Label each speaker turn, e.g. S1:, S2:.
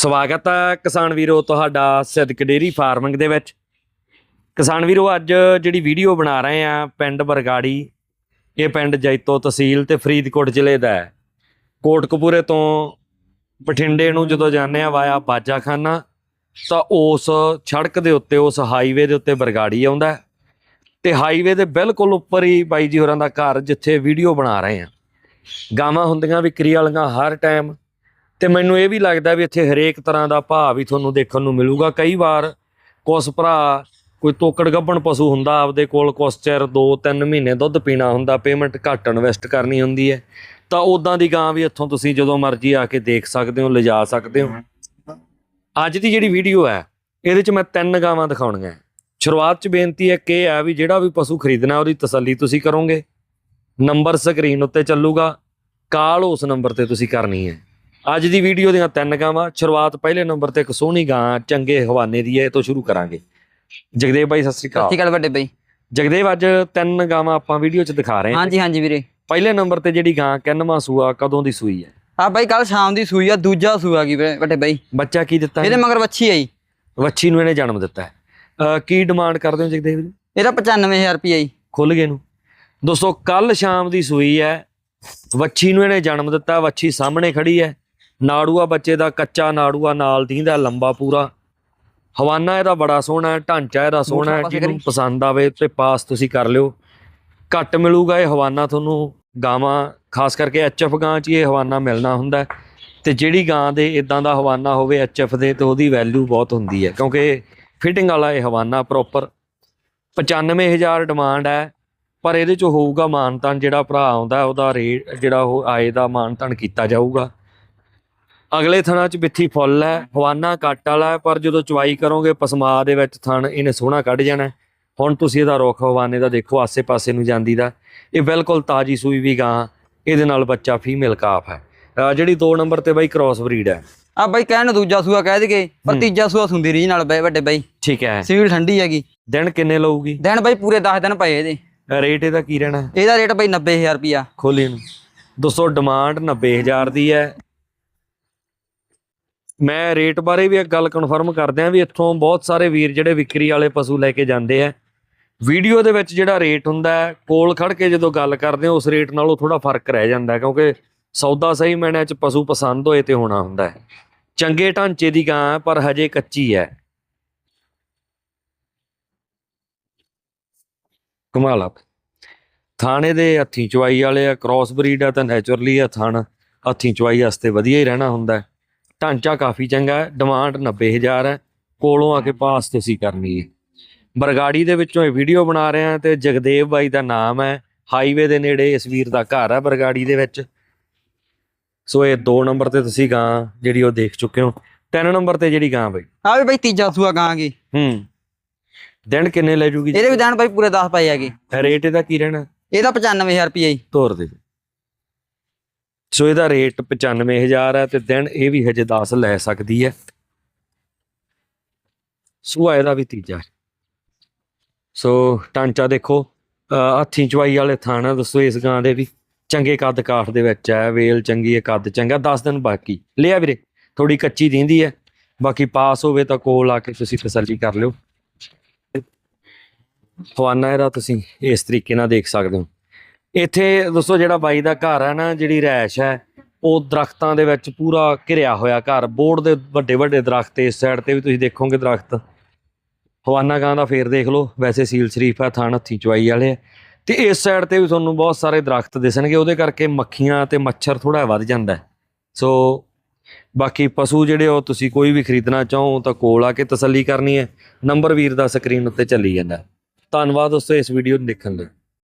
S1: ਸਵਾਗਤ ਹੈ ਕਿਸਾਨ ਵੀਰੋ ਤੁਹਾਡਾ ਸਿੱਧਕ ਡੇਰੀ ਫਾਰਮਿੰਗ ਦੇ ਵਿੱਚ। ਕਿਸਾਨ ਵੀਰੋ, ਅੱਜ ਜਿਹੜੀ ਵੀਡੀਓ ਬਣਾ ਰਹੇ ਆ ਪਿੰਡ ਬਰਗਾੜੀ, ਇਹ ਪਿੰਡ ਜੈਤੋ ਤਹਿਸੀਲ ਤੇ ਫਰੀਦਕੋਟ ਜ਼ਿਲ੍ਹੇ ਦਾ ਹੈ। ਕੋਟਕਪੂਰੇ ਤੋਂ ਬਠਿੰਡੇ ਨੂੰ ਜਦੋਂ ਜਾਂਦੇ ਆ ਵਾਇਆ ਬਾਜਾਖਾਨਾ, ਤਾਂ ਉਸ ਸੜਕ ਦੇ ਉੱਤੇ, ਉਸ ਹਾਈਵੇ ਦੇ ਉੱਤੇ ਬਰਗਾੜੀ ਆਉਂਦਾ ਹੈ। ਤੇ ਹਾਈਵੇ ਦੇ ਬਿਲਕੁਲ ਉੱਪਰ ਹੀ ਬਾਈ ਜੀ ਹੋਰਾਂ ਦਾ ਘਰ ਜਿੱਥੇ ਵੀਡੀਓ ਬਣਾ ਰਹੇ ਆ। ਗਾਵਾਂ ਹੁੰਦੀਆਂ, ਵਿਕਰੀ ਵਾਲੀਆਂ ਹਰ ਟਾਈਮ ਤੇ ਮੈਨੂੰ ਇਹ ਵੀ ਲੱਗਦਾ ਵੀ ਇੱਥੇ ਹਰੇਕ ਤਰ੍ਹਾਂ ਦਾ ਭਾਅ ਵੀ ਤੁਹਾਨੂੰ ਦੇਖਣ ਨੂੰ ਮਿਲੂਗਾ। ਕਈ ਵਾਰ ਕੁਛ ਭਰਾ ਕੋਈ ਤੋਕੜ ਗੱਭਣ ਪਸ਼ੂ ਹੁੰਦਾ, ਆਪਦੇ ਕੋਲ ਕੁਛ ਚਿਰ 2-3 ਮਹੀਨੇ ਦੁੱਧ ਪੀਣਾ ਹੁੰਦਾ ਪੇਮੈਂਟ ਘੱਟ ਇਨਵੈਸਟ ਕਰਨੀ ਹੁੰਦੀ ਹੈ। ਤਾਂ ਉਦਾਂ ਦੀ ਗਾਂ ਵੀ ਇੱਥੋਂ ਤੁਸੀਂ ਜਦੋਂ ਮਰਜ਼ੀ ਆ ਕੇ ਦੇਖ ਸਕਦੇ ਹੋ, ਲਿਜਾ ਸਕਦੇ ਹੋ। ਅੱਜ ਦੀ ਜਿਹੜੀ ਵੀਡੀਓ ਹੈ, ਇਹਦੇ 'ਚ ਮੈਂ ਤਿੰਨ ਗਾਵਾਂ ਦਿਖਾਉਣੀਆਂ। ਸ਼ੁਰੂਆਤ 'ਚ ਬੇਨਤੀ ਹੈ ਕਿ ਇਹ ਹੈ ਵੀ ਜਿਹੜਾ ਵੀ ਪਸ਼ੂ ਖਰੀਦਣਾ, ਉਹਦੀ ਤਸੱਲੀ ਤੁਸੀਂ ਕਰੋਗੇ। ਨੰਬਰ ਸਕਰੀਨ ਉੱਤੇ ਚੱਲੂਗਾ। ਕਾਲ ਉਸ ਨੰਬਰ ਤੇ ਤੁਸੀਂ ਕਰਨੀ ਹੈ। ਅੱਜ ਦੀ ਵੀਡੀਓ ਦੀਆਂ ਤਿੰਨ ਗਾਵਾਂ। ਸ਼ੁਰੂਆਤ ਪਹਿਲੇ ਨੰਬਰ ਤੇ ਇੱਕ ਸੋਹਣੀ ਗਾਂ ਚੰਗੇ ਹਵਾਨੇ ਦੀ ਹੈ ਇਹ ਤੋਂ ਸ਼ੁਰੂ ਕਰਾਂਗੇ। ਜਗਦੇਵ ਬਾਈ ਸਤਿ ਸ਼੍ਰੀ ਅਕਾਲ।
S2: ਠੀਕ ਹੈ ਵੱਡੇ ਬਈ।
S1: ਜਗਦੇਵ ਅੱਜ ਤਿੰਨ ਗਾਵਾਂ ਆਪਾਂ ਵੀਡੀਓ 'ਚ ਦਿਖਾ ਰਹੇ ਹਾਂ।
S2: ਹਾਂਜੀ ਹਾਂਜੀ ਵੀਰੇ।
S1: ਪਹਿਲੇ ਨੰਬਰ ਤੇ ਜਿਹੜੀ ਗਾਂ ਕਿੰਨਵਾਂ ਸੂਆ ਕਦੋਂ ਦੀ ਸੂਈ ਹੈ?
S2: ਆ ਬਾਈ ਕੱਲ ਸ਼ਾਮ ਦੀ ਸੂਈ ਆ ਦੂਜਾ ਸੂਆ ਕੀ ਵੀਰੇ ਵੱਡੇ ਬਈ।
S1: ਬੱਚਾ ਕੀ ਦਿੱਤਾ
S2: ਇਹਦੇ ਮਗਰ ਵੱਛੀ ਆਈ
S1: ਵੱਛੀ ਨੂੰ ਇਹਨੇ ਜਨਮ ਦਿੱਤਾ ਹੈ। ਕੀ ਡਿਮਾਂਡ ਕਰਦੇ ਹੋ ਜਗਦੇਵ ਜੀ?
S2: ਇਹਦਾ 95000 ਰੁਪਏ ਆਈ
S1: ਖੁੱਲ ਗਏ ਨੂੰ। ਦੋਸਤੋ ਕੱਲ ਸ਼ਾਮ ਦੀ ਸੂਈ ਹੈ। ਵੱਛੀ ਨੂੰ ਇਹਨੇ ਜਨਮ ਦਿੱਤਾ ਵੱਛੀ ਸਾਹਮਣੇ ਖੜੀ ਹੈ। ਨਾੜੂਆ ਬੱਚੇ ਦਾ ਕੱਚਾ ਨਾੜੂਆ ਨਾਲ ਦੀਂਦਾ ਲੰਬਾ ਪੂਰਾ ਹਵਾਨਾ ਇਹਦਾ ਬੜਾ ਸੋਹਣਾ ਹੈ ਢਾਂਚਾ ਇਹਦਾ ਸੋਹਣਾ ਹੈ ਜਿਹਨੂੰ। ਪਸੰਦ ਆਵੇ ਤੇ ਪਾਸ ਤੁਸੀਂ ਕਰ ਲਿਓ ਘੱਟ ਮਿਲੂਗਾ ਇਹ ਹਵਾਨਾ ਤੁਹਾਨੂੰ ਗਾਵਾਂ ਖਾਸ ਕਰਕੇ ਐਚਐਫ ਗਾਂ 'ਚ ਇਹ ਹਵਾਨਾ ਮਿਲਣਾ ਹੁੰਦਾ। ਤੇ ਜਿਹੜੀ ਗਾਂ ਦੇ ਇਦਾਂ ਦਾ ਹਵਾਨਾ ਹੋਵੇ ਐਚਐਫ ਦੇ ਤੇ ਉਹਦੀ ਵੈਲਿਊ ਬਹੁਤ ਹੁੰਦੀ ਹੈ ਕਿਉਂਕਿ ਫਿਟਿੰਗ ਵਾਲਾ ਇਹ ਹਵਾਨਾ ਪ੍ਰੋਪਰ 95000 ਡਿਮਾਂਡ ਹੈ ਪਰ ਇਹਦੇ ਚ ਹੋਊਗਾ ਮਾਨਤਾਨ ਜਿਹੜਾ ਭਰਾ ਆਉਂਦਾ ਉਹਦਾ ਰੇਟ ਜਿਹੜਾ ਉਹ ਆਏ ਦਾ ਮਾਨਤਾਨ ਕੀਤਾ ਜਾਊਗਾ ਅਗਲੇ ਥਣਾ ਚ ਬਿੱਥੀ ਫੁੱਲ ਹੈ ਹਵਾਨਾ ਕੱਟ ਵਾਲਾ ਪਰ ਜਦੋਂ ਚਵਾਈ ਕਰੋਗੇ ਪਸਮਾ ਦੇ ਵਿੱਚ ਥਣ ਇਹਨੇ ਸੋਹਣਾ ਕੱਢ ਜਾਣਾ। ਹੁਣ ਤੁਸੀਂ ਇਹਦਾ ਰੁੱਖ ਹਵਾਨੇ ਦਾ ਦੇਖੋ ਆਸੇ-ਪਾਸੇ ਨੂੰ ਜਾਂਦੀ ਦਾ। ਇਹ ਬਿਲਕੁਲ ਤਾਜੀ ਸੂਈ ਵੀ ਗਾਂ ਇਹਦੇ ਨਾਲ ਬੱਚਾ ਫੀਮੇਲ ਕਾਫ ਹੈ। ਜਿਹੜੀ 2 ਨੰਬਰ ਤੇ ਬਾਈ ਕ੍ਰਾਸ ਬਰੀਡ ਹੈ।
S2: ਆ ਬਾਈ ਕਹਿਣ ਦੂਜਾ ਸੂਆ ਕਹਿ ਦਈਏ ਪਰ ਤੀਜਾ ਸੂਆ ਸੁੰਦੀ ਰੀਜ ਨਾਲ ਬਈ ਵੱਡੇ ਬਈ।
S1: ਠੀਕ ਹੈ।
S2: ਸੀਲ ਠੰਡੀ ਹੈਗੀ।
S1: ਦਿਨ ਕਿੰਨੇ ਲਊਗੀ?
S2: ਦਿਨ ਬਾਈ ਪੂਰੇ 10 ਦਿਨ ਪਏ ਇਹਦੇ।
S1: ਰੇਟ ਇਹਦਾ ਕੀ ਰਹਿਣਾ?
S2: ਇਹਦਾ ਰੇਟ ਬਾਈ 90000 ਰੁਪਿਆ
S1: ਖੋਲੀ ਨੂੰ ਦੋਸਤੋ ਡਿਮਾਂਡ 90000 ਦੀ ਹੈ। ਮੈਂ ਰੇਟ ਬਾਰੇ ਵੀ ਇੱਕ ਗੱਲ ਕਨਫਰਮ ਕਰਦੇ ਆਂ ਵੀ ਇੱਥੋਂ ਬਹੁਤ ਸਾਰੇ ਵੀਰ ਜਿਹੜੇ ਵਿਕਰੀ ਵਾਲੇ ਪਸ਼ੂ ਲੈ ਕੇ ਜਾਂਦੇ ਆ। ਵੀਡੀਓ ਦੇ ਵਿੱਚ ਜਿਹੜਾ ਰੇਟ ਹੁੰਦਾ ਹੈ ਕੋਲ ਖੜ ਕੇ ਜਦੋਂ ਗੱਲ ਕਰਦੇ ਹਾਂ ਉਸ ਰੇਟ ਨਾਲੋਂ ਥੋੜਾ ਫ਼ਰਕ ਰਹਿ ਜਾਂਦਾ ਕਿਉਂਕਿ ਸੌਦਾ ਸਹੀ ਮੈਨੇ ਚ ਪਸ਼ੂ ਪਸੰਦ ਹੋਏ ਤੇ ਹੋਣਾ ਹੁੰਦਾ ਹੈ। ਚੰਗੇ ਢਾਂਚੇ ਦੀ ਗਾਂ ਹੈ, ਪਰ ਹਜੇ ਕੱਚੀ ਹੈ। ਕਮਾਲ ਆ। ਥਾਣੇ ਦੇ ਹੱਥੀਂ ਚਵਾਈ ਵਾਲੇ ਆ ਕ੍ਰਾਸ ਬਰੀਡ ਆ ਤਾਂ ਨੇਚਰਲੀ ਆ ਥਣ ਹੱਥੀਂ ਚਵਾਈ ਵਾਸਤੇ ਵਧੀਆ ਹੀ ਰਹਿਣਾ ਹੁੰਦਾ ਹੈ। ਢਾਂਚਾ ਕਾਫੀ ਚੰਗਾ ਹੈ ਡਿਮਾਂਡ 90000 ਹੈ ਕੋਲੋਂ ਆ ਕੇ ਪਾਸ ਤੁਸੀਂ ਕਰਨੀ ਹੈ। ਬਰਗਾੜੀ ਦੇ ਵਿੱਚੋਂ ਇਹ ਵੀਡੀਓ ਬਣਾ ਰਹੇ ਆ ਤੇ ਜਗਦੇਵ ਬਾਈ ਦਾ ਨਾਮ ਹੈ ਹਾਈਵੇ ਦੇ ਨੇੜੇ ਇਸ ਵੀਰ ਦਾ ਘਰ ਹੈ ਬਰਗਾੜੀ ਦੇ ਵਿੱਚ। ਸੋ ਇਹ 2 ਨੰਬਰ ਤੇ ਤੁਸੀਂ ਗਾਂ ਜਿਹੜੀ ਉਹ ਦੇਖ ਚੁੱਕੇ ਹੋ। 3 ਨੰਬਰ ਤੇ ਜਿਹੜੀ ਗਾਂ ਬਾਈ।
S2: ਆ ਵੀ ਬਾਈ ਤੀਜਾ ਸੂਆ ਗਾਂਗੇ
S1: ਹੂੰ। ਦਿਨ ਕਿੰਨੇ ਲੈ ਜੂਗੀ?
S2: ਇਹਦੇ ਵੀ ਦਿਨ ਬਾਈ ਪੂਰੇ 10 ਪਏ ਹੈਗੇ।
S1: ਰੇਟ ਇਹਦਾ ਕੀ ਰਹਿਣਾ?
S2: ਇਹਦਾ 95000 ਰੁਪਏ ਆਈ
S1: ਤੋਰ ਦੇ। ਸੋ ਇਹਦਾ ਰੇਟ 95000 ਹੈ ਤੇ ਦਿਨ ਇਹ ਵੀ ਹਜੇ 10 ਲੈ ਸਕਦੀ ਹੈ। ਸੂਆ ਇਹਦਾ ਵੀ ਤੀਜਾ ਸੋ ਟਾਂਚਾ ਦੇਖੋ, ਅਹ ਹੱਥੀਂ ਚਵਾਈ ਵਾਲੇ ਥਾਣਾ ਦੱਸੋ ਇਸ ਗਾਂ ਦੇ ਵੀ। ਚੰਗੇ ਕੱਦ ਕਾਠ ਦੇ ਵਿੱਚ ਹੈ, ਵੇਲ ਚੰਗੀ ਹੈ, ਕੱਦ ਚੰਗਾ 10 ਦਿਨ ਬਾਕੀ। ਲਿਆ ਵੀਰੇ ਥੋੜੀ ਕੱਚੀ ਦਿੰਦੀ ਹੈ, ਬਾਕੀ ਪਾਸ ਹੋਵੇ ਤਾਂ ਕੋਲ ਆ ਕੇ ਤੁਸੀਂ ਤਸੱਲੀ ਕਰ ਲਿਓ। ਹਵਾਨਾ ਇਹਦਾ ਤੁਸੀਂ ਇਸ ਤਰੀਕੇ ਨਾਲ ਦੇਖ ਸਕਦੇ ਹੋ। ਇੱਥੇ ਦੋਸਤੋ ਜਿਹੜਾ ਬਾਈ ਦਾ ਘਰ ਹੈ ਨਾ, ਜਿਹੜੀ ਰੈਸ਼ ਹੈ, ਉਹ ਦਰਖਤਾਂ ਦੇ ਵਿੱਚ ਪੂਰਾ ਘਿਰਿਆ ਹੋਇਆ ਘਰ। ਬੋਰਡ ਦੇ ਵੱਡੇ ਵੱਡੇ ਦਰਖਤ ਇਸ ਸਾਈਡ ਤੇ ਵੀ ਤੁਸੀਂ ਦੇਖੋਗੇ ਦਰਖਤ। ਹਵਾਨਾ ਗਾਂ ਦਾ ਫੇਰ ਦੇਖ ਲਓ। ਵੈਸੇ ਸੀਲ ਸ਼ਰੀਫ ਹੈ ਥਾਣ ਹੱਥੀ ਚਵਾਈ ਵਾਲੇ ਆ। ਤੇ ਇਸ ਸਾਈਡ ਤੇ ਵੀ ਤੁਹਾਨੂੰ ਬਹੁਤ ਸਾਰੇ ਦਰਖਤ ਦਿਸਣਗੇ। ਉਹਦੇ ਕਰਕੇ ਮੱਖੀਆਂ ਤੇ ਮੱਛਰ ਥੋੜਾ ਵੱਧ ਜਾਂਦਾ ਸੋ, ਬਾਕੀ ਪਸ਼ੂ ਜਿਹੜੇ ਉਹ ਤੁਸੀਂ ਕੋਈ ਵੀ ਖਰੀਦਣਾ ਚਾਹੋ ਤਾਂ ਕੋਲ ਆ ਕੇ ਤਸੱਲੀ ਕਰਨੀ ਹੈ। ਨੰਬਰ ਵੀਰ ਦਾ ਸਕਰੀਨ ਉੱਤੇ ਚੱਲੀ ਜਾਂਦਾ ਧੰਨਵਾਦ ਦੋਸਤੋ ਇਸ ਵੀਡੀਓ ਨੂੰ ਦੇਖਣ ਲਈ।